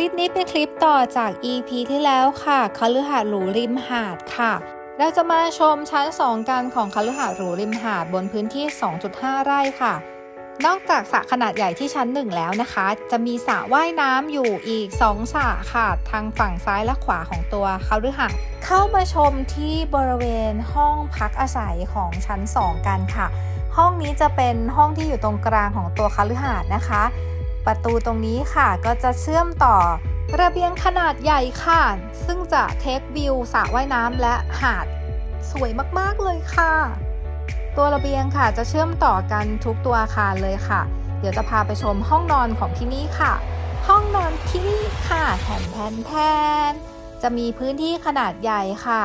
ลิปนี้เป็นคลิปต่อจาก EP ที่แล้วค่ะคฤหาสน์หรูริมหาดค่ะ เราจะมาชมชั้น 2 กันของคฤหาสน์หรูริมหาดบนพื้นที่ 2.5 ไร่ค่ะ นอกจากสระขนาดใหญ่ที่ชั้น 1 แล้วนะคะ จะมีสระว่ายน้ำอยู่อีก 2สระค่ะ ทางฝั่งซ้ายและขวาของตัวคฤหาสน์เข้ามาชมที่บริเวณห้องพักอาศัยของชั้น 2 กันค่ะ ห้องนี้จะเป็นห้องที่อยู่ตรงกลางของตัวคฤหาสน์นะคะ ประตูตรงนี้ค่ะก็จะเชื่อมต่อระเบียงขนาดใหญ่ค่ะ ซึ่งจะเทควิวสระว่ายน้ำและหาดสวยมากๆเลยค่ะ ตัวระเบียงค่ะจะเชื่อมต่อกันทุกตัวอาคารเลยค่ะ เดี๋ยวจะพาไปชมห้องนอนของที่นี่ค่ะ ห้องนอนที่นี่ค่ะแผ่นแผ่นแทนจะมีพื้นที่ขนาดใหญ่ค่ะ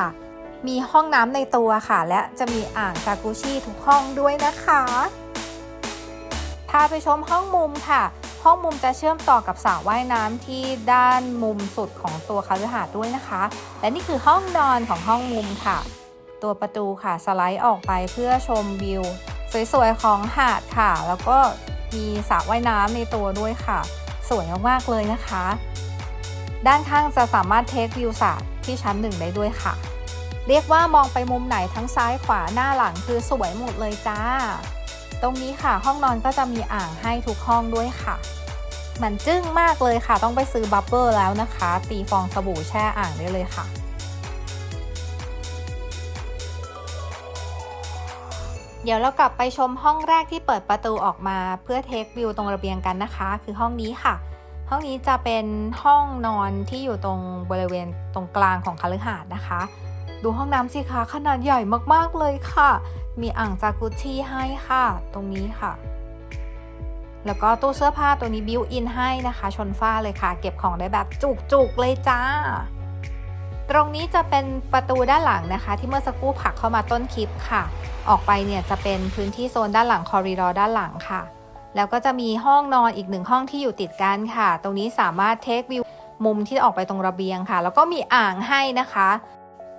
มีห้องน้ำในตัวค่ะ และจะมีอ่างจากุชิทุกห้องด้วยนะคะ พาไปชมห้องมุมค่ะ ห้องมุมจะเชื่อมต่อกับสระว่ายน้ำที่ด้านมุมสุดของตัวคฤหาสน์ด้วยนะคะ และนี่คือห้องนอนของห้องมุมค่ะ ตัวประตูค่ะสไลด์ออกไปเพื่อชมวิว สวยๆของหาดค่ะ แล้วก็มีสระว่ายน้ำในตัวด้วยค่ะ สวยมากๆเลยนะคะ ด้านข้างจะสามารถเทควิวสระที่ชั้นหนึ่งได้ด้วยค่ะ เรียกว่ามองไปมุมไหนทั้งซ้ายขวาหน้าหลังคือสวยหมดเลยจ้า ตรงนี้ค่ะห้องนอนก็จะมีอ่างให้ทุกห้องด้วยค่ะมันจึ้งมากเลยค่ะ ต้องไปซื้อบับเบิลแล้วนะคะ ตีฟองสบู่แช่อ่างได้เลยค่ะ เดี๋ยวเรากลับไปชมห้องแรกที่เปิดประตูออกมาเพื่อเทควิวตรงระเบียงกันนะคะ คือห้องนี้ค่ะ ห้องนี้จะเป็นห้องนอนที่อยู่ตรงบริเวณตรงกลางของคฤหาสน์นะคะ ดูห้องน้ำสิคะขนาดใหญ่มากๆเลยค่ะ มีอ่างจากุชิให้ค่ะ ตรงนี้ค่ะ แล้วก็ตู้เสื้อผ้าตัวนี้บิวอินให้นะคะ ชนฝ้าเลยค่ะ เก็บของได้แบบจุกๆเลยจ้า ตรงนี้จะเป็นประตูด้านหลังนะคะ ที่เมื่อสักครู่ผักเข้ามาต้นคลิปค่ะ ออกไปเนี่ยจะเป็นพื้นที่โซนด้านหลังคอริดอร์ด้านหลังค่ะ แล้วก็จะมีห้องนอนอีกหนึ่งห้องที่อยู่ติดกันค่ะ ตรงนี้สามารถเทควิวมุมที่ออกไปตรงระเบียงค่ะ แล้วก็มีอ่างให้นะคะ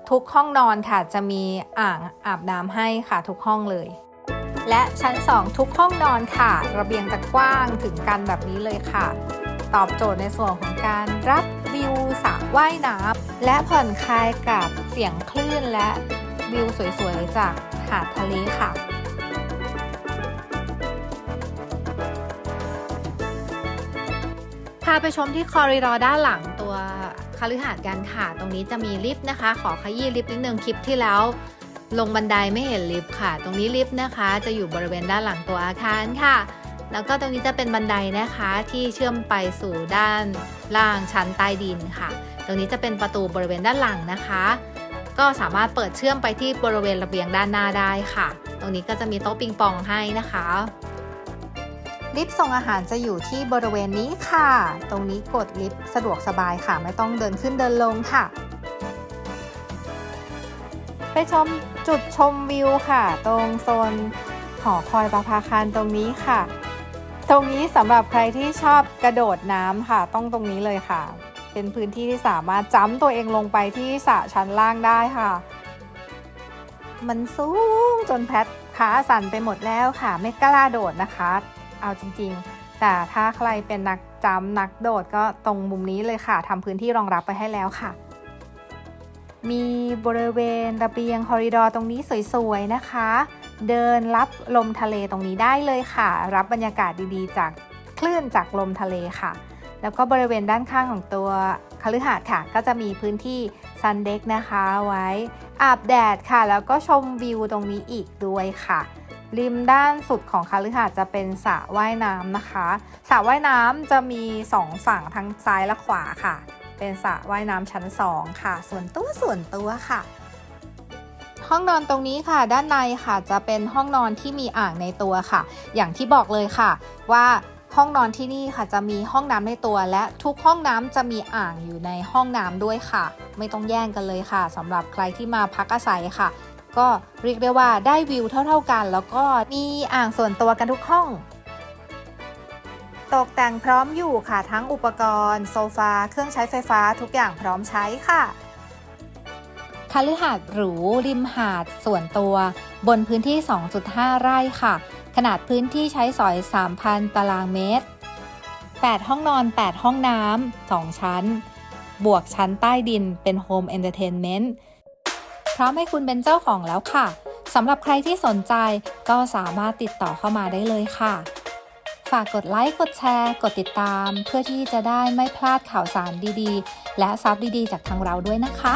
ทุกห้องนอนค่ะจะมีอ่างอาบน้ำให้ค่ะทุกห้องเลย และชั้น 2 ทุกห้องนอนค่ะ ระเบียงจะกว้างถึงกันแบบนี้เลยค่ะ ตอบโจทย์ในส่วนของการรับวิวสระว่ายน้ำและผ่อนคลายกับเสียงคลื่นและวิวสวยๆจากหาดทะเลค่ะพาไปชมที่คอริดอร์ด้านหลัง คฤหาสน์กันค่ะ ตรงนี้จะมีลิฟต์นะคะ ขอขยี้ลิฟต์นิดนึงคลิปที่แล้ว ลงบันไดไม่เห็นลิฟต์ค่ะ ตรงนี้ลิฟต์นะคะ จะอยู่บริเวณด้านหลังตัวอาคารค่ะ แล้วก็ตรงนี้จะเป็นบันไดนะคะที่เชื่อมไปสู่ด้านล่างชั้นใต้ดินค่ะ ตรงนี้จะเป็นประตูบริเวณด้านหลังนะคะ ก็สามารถเปิดเชื่อมไปที่บริเวณระเบียงด้านหน้าได้ค่ะ ตรงนี้ก็จะมีโต๊ะปิงปองให้นะคะ ลิฟต์ส่งอาหารจะอยู่ที่บริเวณนี้ค่ะ ตรงนี้กดลิฟต์สะดวกสบายค่ะ ไม่ต้องเดินขึ้นเดินลงค่ะ ไปชมจุดชมวิวค่ะ ตรงโซนหอคอยประภาคารตรงนี้ค่ะ ตรงนี้สำหรับใครที่ชอบกระโดดน้ำค่ะ ต้องตรงนี้เลยค่ะ เป็นพื้นที่ที่สามารถจ้ำตัวเองลงไปที่สระชั้นล่างได้ค่ะ มันสูงจนแพทขาสั่นไปหมดแล้วค่ะ ไม่กล้าโดดนะคะ เอาจริง ๆ แต่ถ้าใครเป็นนักจำนักโดดก็ตรงมุมนี้เลยค่ะทำพื้นที่รองรับไปให้แล้วค่ะ มีบริเวณระเบียงคอริดอร์ตรงนี้สวยๆนะคะ เดินรับลมทะเลตรงนี้ได้เลยค่ะ รับบรรยากาศดีๆ จากคลื่นจากลมทะเลค่ะ แล้วก็บริเวณด้านข้างของตัวคฤหาสน์ค่ะ ก็จะมีพื้นที่ซันเด็กนะคะไว้อาบแดดค่ะ แล้วก็ชมวิวตรงนี้อีกด้วยค่ะ ริมด้านสุดของคฤหาสน์จะเป็นสระว่ายน้ำนะคะสระว่ายน้ำจะมีสองฝั่งทั้งซ้ายและขวาค่ะ เป็นสระว่ายน้ำชั้น 2 ค่ะ ส่วนตัวส่วนตัวค่ะ ห้องนอนตรงนี้ค่ะ ด้านในค่ะจะเป็นห้องนอนที่มีอ่างในตัวค่ะ อย่างที่บอกเลยค่ะ ว่าห้องนอนที่นี่ค่ะจะมีห้องน้ำในตัว และทุกห้องน้ำจะมีอ่างอยู่ในห้องน้ำด้วยค่ะ ไม่ต้องแย่งกันเลยค่ะสำหรับใครที่มาพักอาศัยค่ะ ก็เรียกได้ว่าได้วิวเท่า ๆกัน แล้วก็มีอ่างส่วนตัวกันทุกห้อง ตกแต่งพร้อมอยู่ค่ะทั้งอุปกรณ์ โซฟา เครื่องใช้ไฟฟ้าทุกอย่างพร้อมใช้ค่ะคฤหาสน์หรู ริมหาดส่วนตัว บนพื้นที่ 2.5 ไร่ค่ะ ขนาดพื้นที่ใช้สอย 3,000 ตารางเมตร 8 ห้องนอน 8 ห้องน้ำ 2 ชั้น บวกชั้นใต้ดินเป็นโฮมเอนเตอร์เทนเมนต์ ร้อมให้คุณเป็นเจ้าของแล้วค่ะสำหรับใครที่สนใจก็สามารถติดต่อเข้ามาได้เลยค่ะ ฝากกดไลค์กดแชร์ กดติดตาม เพื่อที่จะได้ไม่พลาดข่าวสารดีๆ และซับดีๆ จากทางเราด้วยนะคะ